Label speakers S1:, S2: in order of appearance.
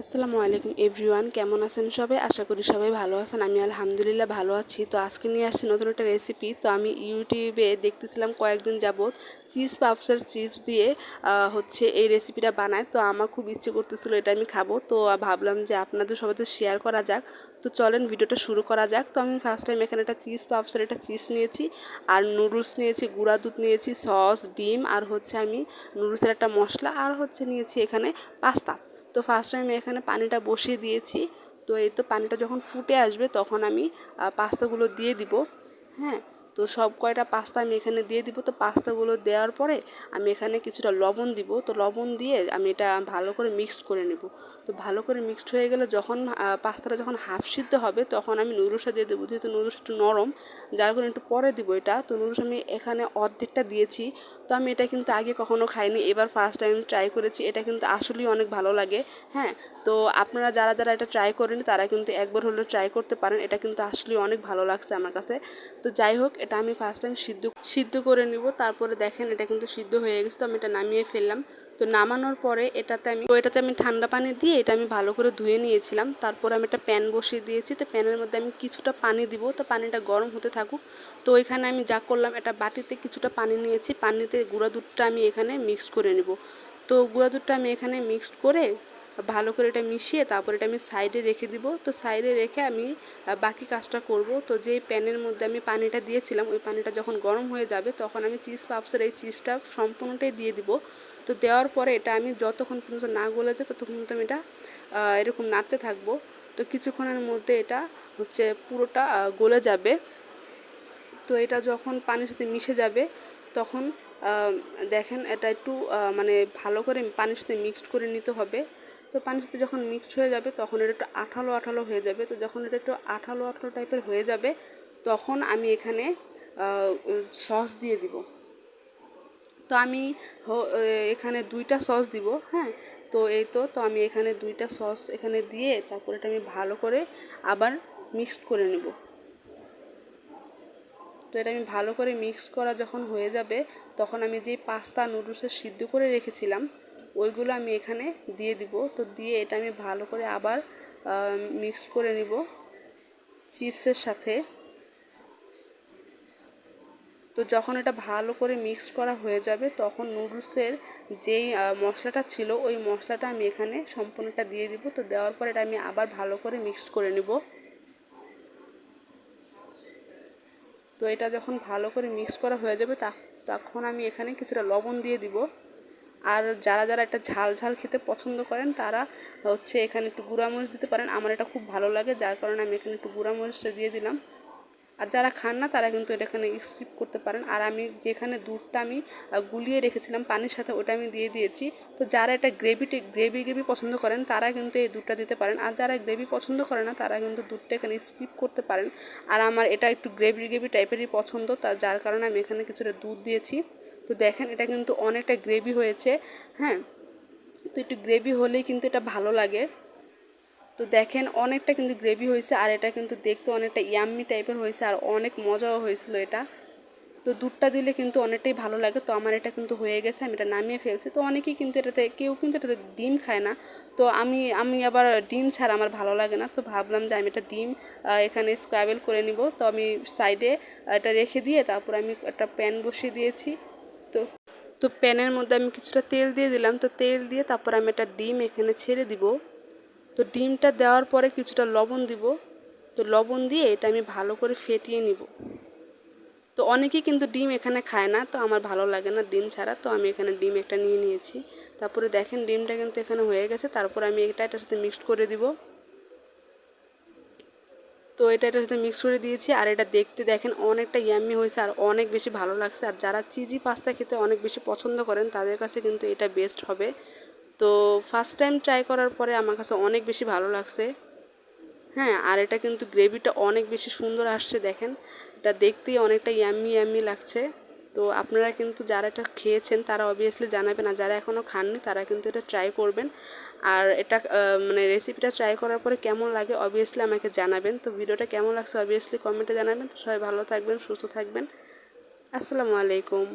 S1: আসসালামু আলাইকুম এভরিওয়ান, কেমন আছেন সবাই? আশা করি সবাই ভালো আছেন। আমি আলহামদুলিল্লাহ ভালো আছি। তো আজকে নিয়ে আসছি নতুন একটা রেসিপি তো আমি ইউটিউবে দেখতেছিলাম কয়েকদিন যাবৎ চিজ পাপসের চিপস দিয়ে হচ্ছে এই রেসিপিটা বানায়। তো আমার খুব ইচ্ছে করতেছিল এটা আমি খাব। তো ভাবলাম যে আপনাদের সবাই শেয়ার করা যাক। তো চলেন ভিডিওটা শুরু করা যাক। তো আমি ফার্স্ট টাইম এখানে একটা চিজ পাপসের একটা চিপস নিয়েছি। আর নুডলস নিয়েছি, গুঁড়া দুধ নিয়েছি সস ডিম, আর হচ্ছে আমি নুডলসের একটা মশলা, আর হচ্ছে নিয়েছি এখানে পাস্তা। তো ফার্স্ট আমি এখানে পানিটা বসিয়ে দিয়েছি। তো এই তো পানিটা যখন ফুটে আসবে তখন আমি পাস্তাগুলো দিয়ে দিব। হ্যাঁ তো সব কয়টা পাস্তা আমি এখানে দিয়ে দিব। তো পাস্তাগুলো দেওয়ার পরে আমি এখানে কিছুটা লবণ দিব। তো লবণ দিয়ে আমি এটা ভালো করে মিক্সড করে নেব। তো ভালো করে মিক্সড হয়ে গেলে যখন পাস্তাটা যখন হাফ সিদ্ধ হবে, তখন আমি নুডলসটা দিয়ে দেবো। যেহেতু নুডলস একটু নরম, যার কারণে একটু পরে দিব এটা। তো নুডলস আমি এখানে অর্ধেকটা দিয়েছি। তো আমি এটা কিন্তু আগে কখনো খাইনি। এবার ফার্স্ট টাইম ট্রাই করেছি। এটা কিন্তু আসলেই অনেক ভালো লাগে। হ্যাঁ তো আপনারা যারা যারা এটা ট্রাই করেনি তারা কিন্তু একবার হলেও ট্রাই করতে পারেন। এটা কিন্তু আসলেই অনেক ভালো লাগছে আমার কাছে। তো যাই হোক এটা আমি ফার্স্ট টাইম সিদ্ধ সিদ্ধ করে নিব। তারপরে দেখেন এটা কিন্তু সিদ্ধ হয়ে গেছে, তো আমি এটা নামিয়ে ফেললাম। তো নামানোর পরে এটাতে আমি, তো এটাতে আমি ঠান্ডা পানি দিয়ে এটা আমি ভালো করে ধুয়ে নিয়েছিলাম। তারপর আমি একটা প্যান বসিয়ে দিয়েছি, তো প্যানের মধ্যে আমি কিছুটা পানি দিব, তো পানিটা গরম হতে থাকুক। তো এখানে আমি যা করলাম, এটা বাটিতে কিছুটা পানি নিয়েছি, পানিতে গুঁড়া দুধটা আমি এখানে মিক্স করে নেব। তো গুঁড়া দুধটা আমি এখানে মিক্সড করে ভালো করে এটা মিশিয়ে তারপর এটা আমি সাইডে রেখে দিব। তো সাইডে রেখে আমি বাকি কাজটা করব। তো যেই প্যানের মধ্যে আমি পানিটা দিয়েছিলাম, ওই পানিটা যখন গরম হয়ে যাবে তখন আমি চিজ পাপসের এই চিজটা সম্পূর্ণটাই দিয়ে দিব। তো দেওয়ার পরে এটা আমি যতক্ষণ পর্যন্ত না গলে যায় ততক্ষণ পর্যন্ত আমি এটা এরকম নাড়তে থাকব। তো কিছুক্ষণের মধ্যে এটা হচ্ছে পুরোটা গলে যাবে। তো এটা যখন পানির সাথে মিশে যাবে তখন দেখেন এটা একটু মানে ভালো করে পানির সাথে মিক্সড করে নিতে হবে। তো পানির সাথে যখন মিক্সড হয়ে যাবে, তখন এটা একটু আঠালো আঠালো হয়ে যাবে। তো যখন এটা একটু আঠালো আঠালো টাইপের হয়ে যাবে, তখন আমি এখানে সস দিয়ে দিব। তো আমি এখানে দুইটা সস দিব হ্যাঁ? তো এই তো তো আমি এখানে দুইটা সস এখানে দিয়ে তারপর এটা আমি ভালো করে আবার মিক্সড করে নেব। তো এটা আমি ভালো করে মিক্স করা যখন হয়ে যাবে, তখন আমি যেই পাস্তা নুডলসের সিদ্ধ করে রেখেছিলাম ওইগুলো আমি এখানে দিয়ে দিব। তো দিয়ে এটা আমি ভালো করে আবার মিক্স করে নিব চিপসের সাথে। তো যখন এটা ভালো করে মিক্স করা হয়ে যাবে, তখন নুডলসের যেই মশলাটা ছিল, ওই মশলাটা আমি এখানে সম্পূর্ণটা দিয়ে দিব। তো দেওয়ার পর এটা আমি আবার ভালো করে মিক্সড করে নিব। তো এটা যখন ভালো করে মিক্স করা হয়ে যাবে তখন আমি এখানে কিছুটা লবণ দিয়ে দিব। আর যারা যারা একটা ঝাল ঝাল খেতে পছন্দ করেন, তারা হচ্ছে এখানে একটু গুঁড়ামরিচ দিতে পারেন। আমার এটা খুব ভালো লাগে, যার কারণে আমি এখানে একটু গুঁড়ামরিচটা দিয়ে দিলাম। আর যারা খান না, তারা কিন্তু এটা এখানে স্কিপ করতে পারেন। আর আমি যেখানে দুধটা আমি গুলিয়ে রেখেছিলাম পানির সাথে, ওটা আমি দিয়ে দিয়েছি। তো যারা এটা গ্রেভি গ্রেভি গ্রেভি পছন্দ করেন, তারা কিন্তু এই দুধটা দিতে পারেন। আর যারা গ্রেভি পছন্দ করে না, তারা কিন্তু দুধটা এখানে স্কিপ করতে পারেন। আর আমার এটা একটু গ্রেভি গ্রেভি টাইপেরই পছন্দ, তা যার কারণে আমি এখানে কিছুটা দুধ দিয়েছি। তো দেখেন এটা কিন্তু অনেকটা গ্রেভি হয়েছে হ্যাঁ? তো একটু গ্রেভি হলেই কিন্তু এটা ভালো লাগে। তো দেখেন অনেকটা কিন্তু গ্রেভি হয়েছে আর এটা কিন্তু দেখতে অনেকটা ইয়াম্মি টাইপের হয়েছে আর অনেক মজাও হয়েছিল এটা। তো দুধটা দিলে কিন্তু অনেকটাই ভালো লাগে। তো আমার এটা কিন্তু হয়ে গেছে, আমি এটা নামিয়ে ফেলছি। তো অনেকেই কিন্তু এটাতে, কেউ কিন্তু এটাতে ডিম খায় না। তো আমি আমি আবার ডিম ছাড়া আমার ভালো লাগে না। তো ভাবলাম যে আমি এটা ডিম এখানে স্ক্রাবেল করে নিব। তো আমি সাইডে এটা রেখে দিয়ে তারপর আমি একটা প্যান বসিয়ে দিয়েছি। তো প্যানের মধ্যে আমি কিছুটা তেল দিয়ে দিলাম। তো তেল দিয়ে তারপর আমি একটা ডিম এখানে ছেড়ে দিব। তো ডিমটা দেওয়ার পরে কিছুটা লবণ দিব। তো লবণ দিয়ে এটা আমি ভালো করে ফেটিয়ে নিব। তো অনেকেই কিন্তু ডিম এখানে খায় না, তো আমার ভালো লাগে না ডিম ছাড়া। তো আমি এখানে ডিম একটা নিয়ে নিয়েছি। তারপরে দেখেন ডিমটা কিন্তু এখানে হয়ে গেছে। তারপর আমি এটা এটার সাথে মিক্সড করে দিব। তো এটা এটার সাথে মিক্স করে দিয়েছি আর এটা দেখতে দেখেন অনেকটা ইয়াম্মি হয়েছে আর অনেক বেশি ভালো লাগছে। আর যারা চিজি পাস্তা খেতে অনেক বেশি পছন্দ করেন, তাদের কাছে কিন্তু এটা বেস্ট হবে। তো ফার্স্ট টাইম ট্রাই করার পরে আমার কাছে অনেক বেশি ভালো লাগছে। হ্যাঁ আর এটা কিন্তু গ্রেভিটা অনেক বেশি সুন্দর আসছে দেখেন। এটা দেখতেই অনেকটা ইয়াম্মি ইয়াম্মি লাগছে। তো আপনারা কিন্তু যারা এটা খেয়েছেন, তারা অবভিয়াসলি জানাবেন আর যারা এখনও খাননি, তারা কিন্তু এটা ট্রাই করবেন। আর এটা মানে রেসিপিটা ট্রাই করার পরে কেমন লাগে অবভিয়াসলি আমাকে জানাবেন। তো ভিডিওটা কেমন লাগছে অবভিয়াসলি কমেন্টে জানাবেন। তো সবাই ভালো থাকবেন, সুস্থ থাকবেন। আসসালামু আলাইকুম।